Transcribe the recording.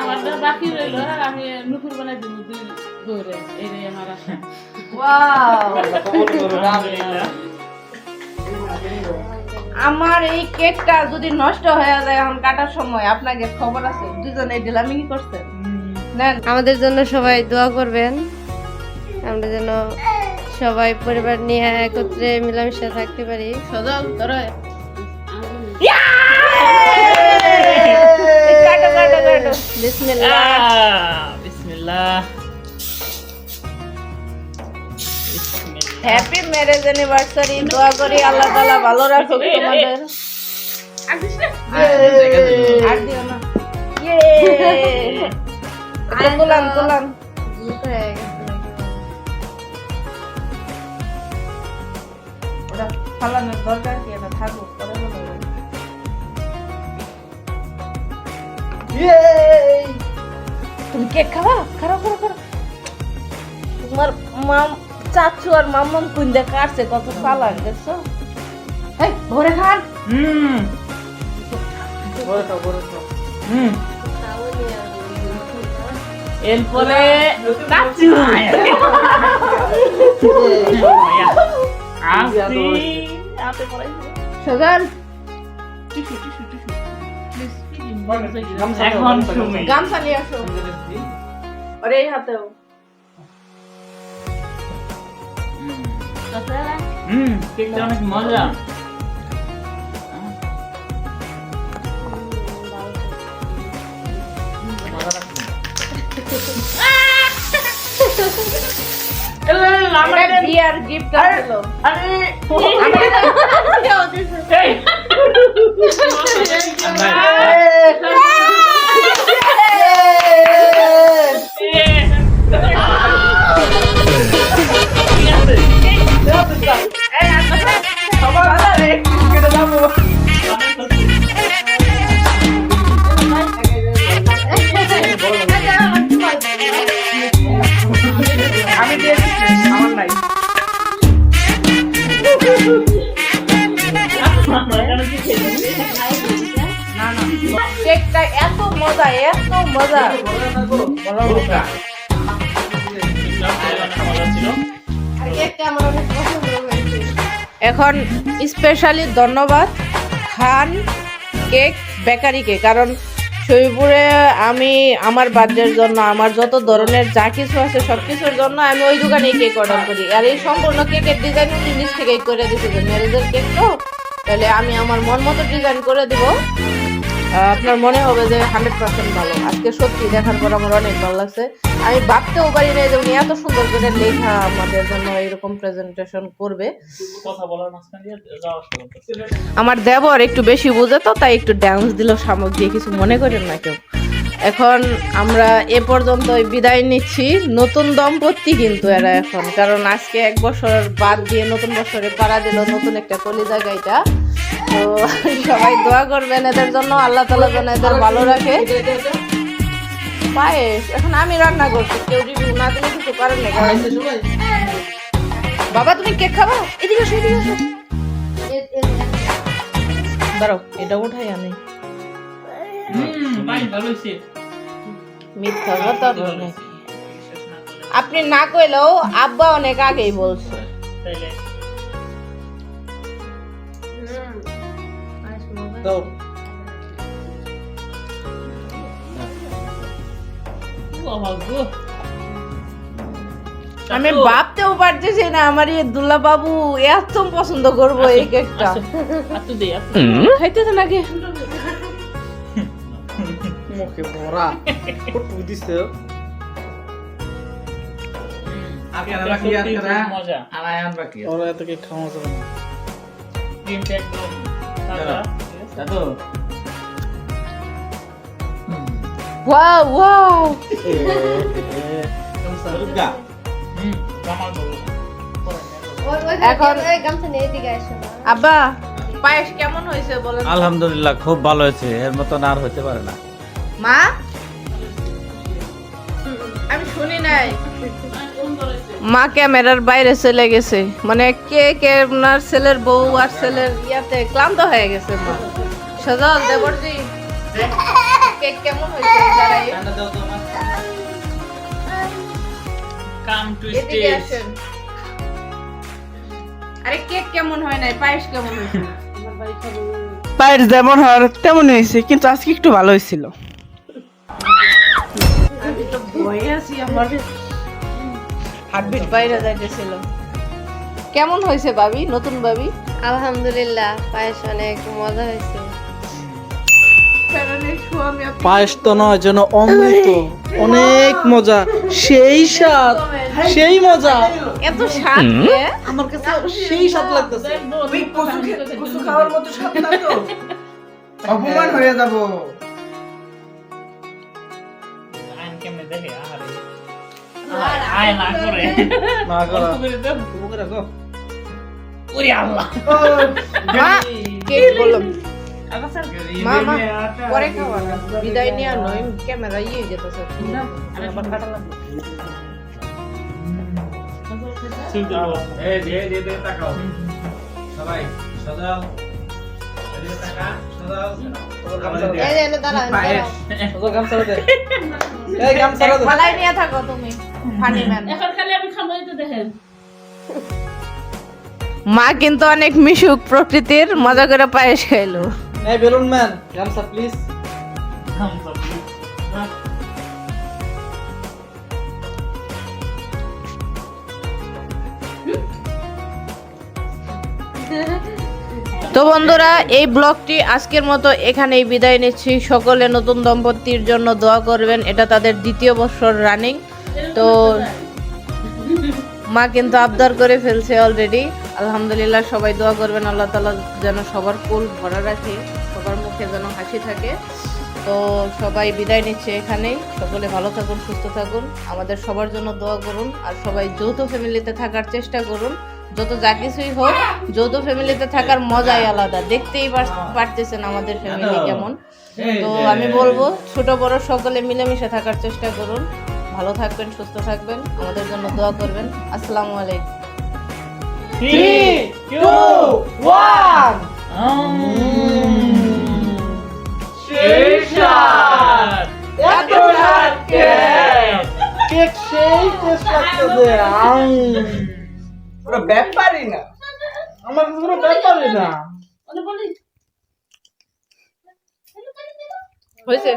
আমার তো বাকি রইল আর আমি নুপুর বানাই দিব দুই দৌড়ে আমার আশা। আমার এই কেকটা যদি নষ্ট হয়ে যায় এখন কাটার সময় আপনাকে খবর আছে দুজনে ডিলামি কি করছেন নেন। আমাদের জন্য সবাই দোয়া করবেন। আমরা যেন সবাই পরিবার নিয়ে একত্রে মিলামিশে থাকতে পারি। সজল ধরো। বিসমিল্লাহ হ্যাপি ম্যারেজ অ্যানিভার্সারি দোয়া করি আল্লাহ তাআলা ভালো রাখুক তোমাদের। আর দিও না। ইয়ে তুলান তুলান ওটা ফালানোর দরকার কি? এটা থাকুক পরে বলব। তুমি কেক খাবা খারাপ করো করো তোমার মাম চাচু আর মাম্মাম কুইন্দা কাটছে কত সালান দেখছ? এই ভরে খান। হুম। হুম। এরপরে আসি হাতে পড়াইছে সজাল এখন তুমি গামছা নিয়ে আসো। আরে এই হাতেও। হুম কেকটা অনেক মজা। বিয়ার গিফট আসলো আমি কেকটা এত মজা এত মজা। এখন স্পেশালি ধন্যবাদ খান কেক বেকারিকে কারণ শরীরপুরে আমি আমার বার্থডের জন্য, আমার যত ধরনের যা কিছু আছে সব কিছুর জন্য আমি ওই দোকানেই কেক অর্ডার করি। আর এই সম্পূর্ণ কেকের ডিজাইন উনি নিজ থেকেই করে দিয়েছে যে ম্যারেজের কেক তো, তাহলে আমি আমার মন মতো ডিজাইন করে দিব। আপনার মনে হবে যে হান্ড্রেড পার্সেন্ট ভালো। আজকে সত্যি দেখার পর আমার অনেক ভালো লাগছে। আমি ভাবতেও পারি না যে উনি এত সুন্দর করে লেখা আমাদের জন্য এরকম প্রেজেন্টেশন করবে। আমার দেবর একটু বেশি বুঝে তো, তাই একটু ডান্স দিল শামুক দিয়ে, কিছু মনে করেন না কেউ। এখন আমরা এ পর্যন্ত বিদায় নিচ্ছি। নতুন দম্পতি কিন্তু এরা এখন, কারণ আজকে এক বছর বাদ দিয়ে নতুন বছরে পাড়া দিল নতুন একটা কলিজা গাইটা তো সবাই দোয়া করবেন এদের জন্য আল্লাহ তালা যেন এদের ভালো রাখে। পায়েস এখন আমি রান্না করছি কেউ রিভিউ না দিলে কিছু পারেন না বাবা তুমি কেক খাবা? এদিকে আসো এদিকে আসো। দাঁড়াও এটা উঠাই আমি। মিথ্যা কথা আপনি না কইলেও আব্বা অনেক আগেই বলছে। তাইলে আমি ভাবতেও পারতেছি না আমার এই দুল্লা বাবু এত পছন্দ করব এই কেকটা। খাইতে তো নাকি? মুখে ভরা। ফটো দিছে। আগে এটা আমরা আর সত্যি মজা। আর আয়ান বাকি ওরা এত কেক খাওয়া যাবে না। একদম দাদু ওয়াও ওয়াও। এখন আব্বা পায়েস কেমন হয়েছে বলেন আলহামদুলিল্লাহ খুব ভালো হয়েছে। এর মতন আর হতে পারে না। মা? আমি শুনি নাই। মা ক্যামেরার বাইরে চলে গেছে। মানে কে কে আপনার ছেলের বউ আর ছেলের ইয়াতে ক্লান্ত হয়ে গেছে মা। সজল দেবরজি। কেক কেমন হয়েছে? কাম টু স্টেজ আরে কেক কেমন হয় নাই? পায়েস কেমন হয়েছে? পায়ের যেমন হওয়ার তেমন হয়েছে কিন্তু আজকে একটু ভালো হয়েছিল। আমি তো ভয়ে আছি আমার হার্টবিট বাইরে যাইতেছিল। কেমন হয়েছে ভাবি? নতুন ভাবি? আলহামদুলিল্লাহ পায়েস অনেক মজা হয়েছে। পায়েস তো নয় যেন অমৃত। অনেক মজা। সেই স্বাদ সেই মজা। এত স্বাদ আমার কাছে সেই স্বাদ লাগতেছে। খাওয়ার মতো স্বাদ না তো? অপমান হয়ে যাব। আল্লাহ। মা পরে খাওয়া বিদায় নয় ক্যামেরা ইয়ে যেতেছে সবাই সাজাও থাকো তুমি এখন খালি আমি খামাই তো দেখেন মা কিন্তু অনেক মিশুক প্রকৃতির মজা করে পায়েস খাইলো। এই বেলুন ম্যান গামছা প্লিজ খাম তো তো বন্ধুরা এই ব্লগটি আজকের মতো এখানেই বিদায় নিচ্ছি। সকলে নতুন দম্পতির জন্য দোয়া করবেন এটা তাদের দ্বিতীয় বছর রানিং তো মা কিন্তু আবদার করে ফেলছে অলরেডি আলহামদুলিল্লাহ সবাই দোয়া করবেন আল্লাহ তালা যেন সবার কুল ভরা রাখে সবার মুখে যেন হাসি থাকে। তো সবাই বিদায় নিচ্ছে এখানেই। সকলে ভালো থাকুন সুস্থ থাকুন। আমাদের সবার জন্য দোয়া করুন আর সবাই যৌথ ফ্যামিলিতে থাকার চেষ্টা করুন। যত যা কিছুই হোক যৌথ ফ্যামিলিতে থাকার মজাই আলাদা। দেখতেই পারতেছেন আমাদের ফ্যামিলি কেমন। তো আমি বলব ছোট বড় সকলে মিলেমিশে থাকার চেষ্টা করুন। ভালো থাকবেন সুস্থ থাকবেন। আমাদের জন্য দোয়া করবেন। আসসালামু আলাইকুম। Three, two, one. সেই সাত এত স্বাদ কেক কেক সেই টেস্ট লাগতেছে পুরো ব্যাপারই না আমার পুরো ব্যাপারই না হয়েছে